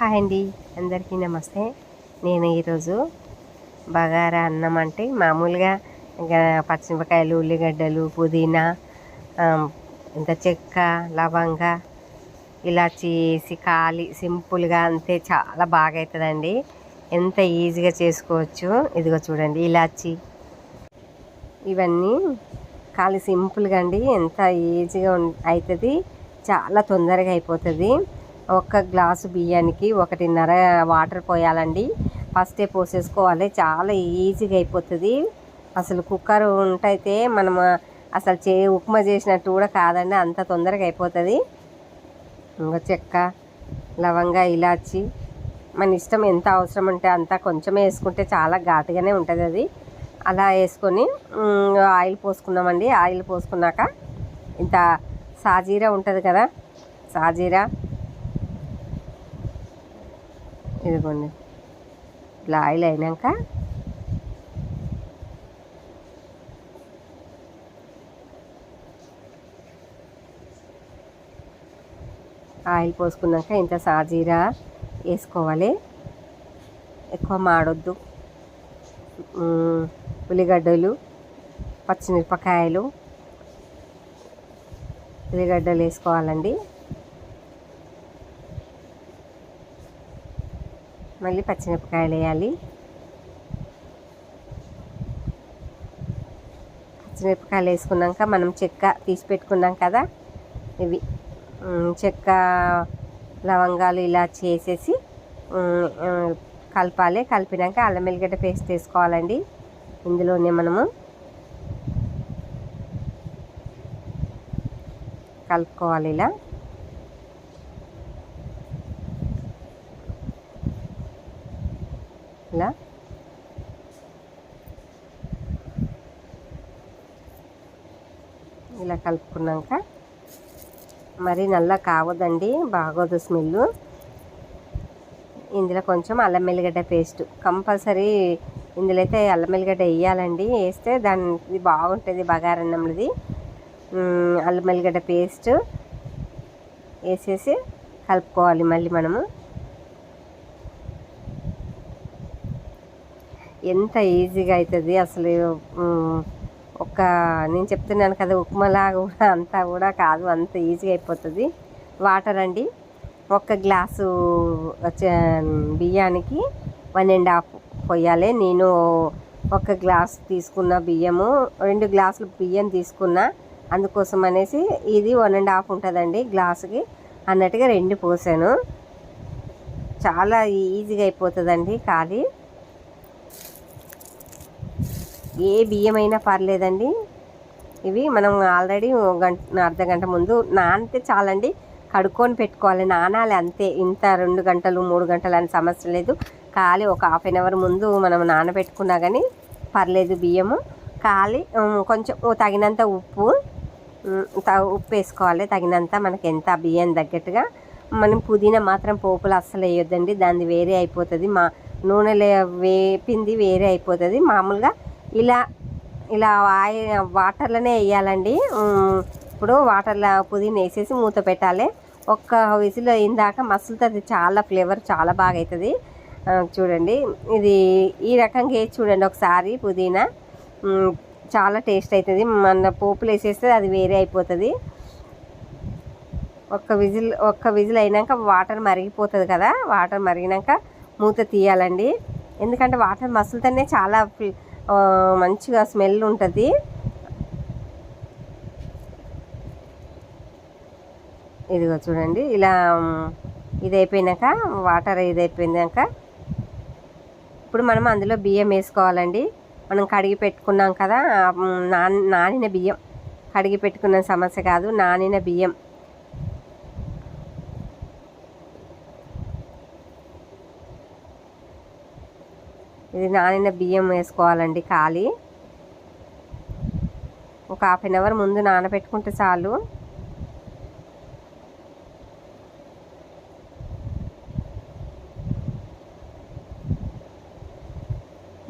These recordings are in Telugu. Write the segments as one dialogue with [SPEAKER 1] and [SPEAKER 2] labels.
[SPEAKER 1] హాయ్ అండి. అందరికీ నమస్తే. నేను ఈరోజు బగారా అన్నం అంటే మామూలుగా ఇంకా పచ్చిమిరపకాయలు ఉల్లిగడ్డలు పుదీనా ఇంత చెక్క లవంగ ఇలాచి వేసి కాలి సింపుల్గా అంతే చాలా బాగా అవుతుందండి ఎంత ఈజీగా చేసుకోవచ్చు? ఇదిగో చూడండి ఇలాచి. ఇవన్నీ కాలి సింపుల్గా అండి. ఎంత ఈజీగా అవుతుంది చాలా తొందరగా అయిపోతుంది. ఒక్క గ్లాసు బియ్యానికి ఒకటిన్నర వాటర్ పోయాలండి. ఫస్టే పోసేసుకోవాలి. చాలా ఈజీగా అయిపోతుంది. అసలు కుక్కర్ ఉంటైతే మనం అసలు చే ఉప్మా చేసినట్టు కూడా కాదండి. అంత తొందరగా అయిపోతుంది. ఇంకా చెక్క లవంగ ఇలాచి. మన ఇష్టం ఎంత అవసరం ఉంటే అంత కొంచెమే వేసుకుంటే చాలా ఘాటుగానే ఉంటుంది అది. అలా వేసుకొని ఆయిల్ పోసుకున్నామండి. ఆయిల్ పోసుకున్నాక ఇంత సాజీరా ఉంటుంది కదా సాజీరా ఇదిగోండి. ఇట్లా ఆయిల్ అయినాక ఆయిల్ పోసుకున్నాక ఇంత సాజీరా వేసుకోవాలి. ఎక్కువ మాడొద్దు. ఉల్లిగడ్డలు పచ్చిమిరపకాయలు ఉల్లిగడ్డలు వేసుకోవాలండి. మళ్ళీ పచ్చిమిరపకాయలు వేయాలి. పచ్చిమిరపకాయలు వేసుకున్నాక మనం చెక్క తీసి పెట్టుకున్నాం కదా ఇవి చెక్క లవంగాలు ఇలా చేసేసి కలపాలి. కలిపినాక అల్లం వెల్లిగడ్డ పేస్ట్ వేసుకోవాలండి. ఇందులోనే మనము కలుపుకోవాలి ఇలా. ఇలా కలుపుకున్నాక మరి నల్ల కావద్దండి బాగోదు స్మెల్ ఇందులో కొంచెం అల్లం వెల్లిగడ్డ పేస్ట్. కంపల్సరీ ఇందులో అయితే అల్లం వెల్లిగడ్డ వేయాలండి. వేస్తే దాని బాగుంటుంది బగారన్నంది అల్లం వెల్లిగడ్డ పేస్ట్ వేసేసి కలుపుకోవాలి మళ్ళీ మనము. ఎంత ఈజీగా అవుతుంది అసలు ఒక నేను చెప్తున్నాను కదా ఉప్మాలా కూడా అంతా కూడా కాదు అంత ఈజీగా అయిపోతుంది. వాటర్ అండి. ఒక గ్లాసు వచ్చే బియ్యానికి వన్ అండ్ హాఫ్ పోయాలి నేను ఒక గ్లాస్ తీసుకున్న బియ్యము రెండు గ్లాసులు బియ్యం తీసుకున్నా అందుకోసం అనేసి ఇది వన్ అండ్ హాఫ్ ఉంటుందండి గ్లాసుకి. అన్నట్టుగా రెండు పోసాను. చాలా ఈజీగా అయిపోతుందండి ఖాళీ. ఏ బియ్యమైనా పర్లేదండి. ఇవి మనం ఆల్రెడీ గంట అర్ధ గంట ముందు నానితే చాలండి. కడుక్కొని పెట్టుకోవాలి. నానాలి అంతే. ఇంత రెండు గంటలు మూడు గంటలు అని సమస్య లేదు. ఖాళీ ఒక హాఫ్ అన్ అవర్ ముందు మనం నానబెట్టుకున్నా కానీ పర్లేదు బియ్యము. ఖాళీ కొంచెం తగినంత ఉప్పు త- ఉప్పు వేసుకోవాలి. తగినంత మనకి ఎంత బియ్యం తగ్గట్టుగా. మనం పుదీనా మాత్రం పోపులు అస్సలు వేయొద్దండి. దాన్ని వేరే అయిపోతుంది. మా నూనెలో వేపింది వేరే అయిపోతుంది. మామూలుగా ఇలా ఇలా ఆయిల్ వాటర్లోనే వేయాలండి. ఇప్పుడు వాటర్లో పుదీనా వేసేసి మూత పెట్టాలి. ఒక్క విజిల్ అయిందాక మసులుతుంది చాలా ఫ్లేవర్ చాలా బాగా అవుతుంది చూడండి ఇది ఈ రకంగా వేసి చూడండి ఒకసారి పుదీనా. చాలా టేస్ట్ అవుతుంది మన పోపులు వేసేస్తే అది వేరే అయిపోతుంది. ఒక్క విజిల్ ఒక్క విజిల్ అయినాక వాటర్ మరిగిపోతుంది కదా వాటర్ మరిగినాక మూత తీయాలండి. ఎందుకంటే వాటర్ మసులుతోనే చాలా మంచిగా స్మెల్ ఉంటుంది. ఇదిగో చూడండి ఇలా ఇది అయిపోయినాక వాటర్ ఇది అయిపోయినాక ఇప్పుడు మనం అందులో బియ్యం వేసుకోవాలండి. మనం కడిగి పెట్టుకున్నాం కదా నాన్ నానిన బియ్యం. కడిగి పెట్టుకున్న సమస్య కాదు నానిన బియ్యం. ఇది నానిన బియ్యం వేసుకోవాలండి ఖాళీ. ఒక హాఫ్ అన్ అవర్ ముందు నానబెట్టుకుంటే చాలు.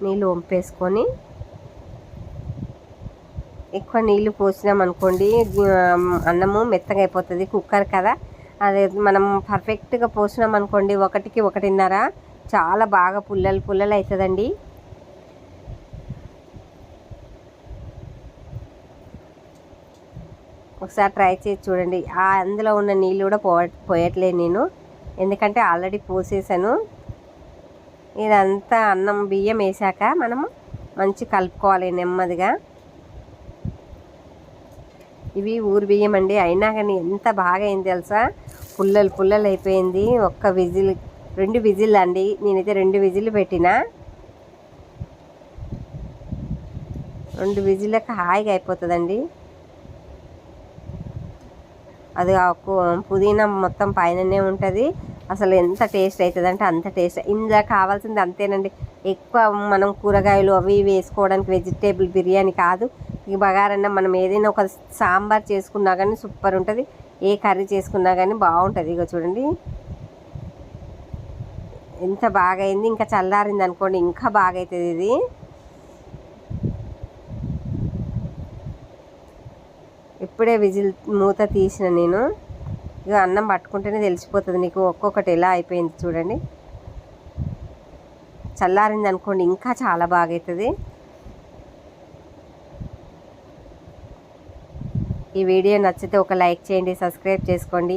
[SPEAKER 1] నీళ్ళు వంపేసుకొని ఎక్కువ నీళ్ళు పోసినాం అనుకోండి అన్నము మెత్తగా అయిపోతుంది కుక్కర్ కదా. అదే మనం పర్ఫెక్ట్గా పోసినాం అనుకోండి ఒకటికి ఒకటిన్నర చాలా బాగా పుల్లలు పుల్లలు అవుతుందండి. ఒకసారి ట్రై చేసి చూడండి. ఆ అందులో ఉన్న నీళ్ళు కూడా పో పోయట్లేదు నేను. ఎందుకంటే ఆల్రెడీ పోసేసాను. ఇదంతా అన్నం బియ్యం వేసాక మనము మంచి కలుపుకోవాలి నెమ్మదిగా. ఇవి ఊరు బియ్యం అండి. అయినా కానీ ఎంత బాగా అయింది తెలుసా? పుల్లలు పుల్లలు అయిపోయింది. ఒక్క విజిల్ రెండు విజిల్ అండి. నేనైతే రెండు విజిల్ పెట్టిన. రెండు విజిల్లకు హాయిగా అయిపోతుందండి. అది పుదీనా మొత్తం పైననే ఉంటుంది. అసలు ఎంత టేస్ట్ అవుతుంది అంటే అంత టేస్ట్. ఇందులో కావాల్సింది అంతేనండి. ఎక్కువ మనం కూరగాయలు అవి వేసుకోవడానికి వెజిటేబుల్ బిర్యానీ కాదు. ఈ బగారన్న మనం ఏదైనా ఒక సాంబార్ చేసుకున్నా కానీ సూపర్ ఉంటుంది. ఏ కర్రీ చేసుకున్నా కానీ బాగుంటుంది. ఇక చూడండి. ఎంత బాగా అయింది ఇంకా చల్లారింది అనుకోండి ఇంకా బాగా అవుతుంది ఇది. ఇప్పుడే విజిల్ మూత తీసిన నేను. ఇక అన్నం పట్టుకుంటేనే తెలిసిపోతుంది నీకు ఒక్కొక్కటి ఎలా అయిపోయింది చూడండి. చల్లారింది అనుకోండి ఇంకా చాలా బాగా అవుతుంది ఈ వీడియో నచ్చితే ఒక లైక్ చేయండి సబ్స్క్రైబ్ చేసుకోండి.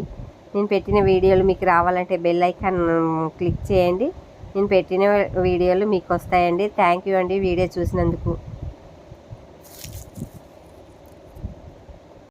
[SPEAKER 1] నేను పెట్టిన వీడియోలు మీకు రావాలంటే బెల్ ఐకాన్ క్లిక్ చేయండి. నేను పెట్టిన వీడియోలు మీకు వస్తాయండి. థ్యాంక్ యూ అండి. వీడియో చూసినందుకు.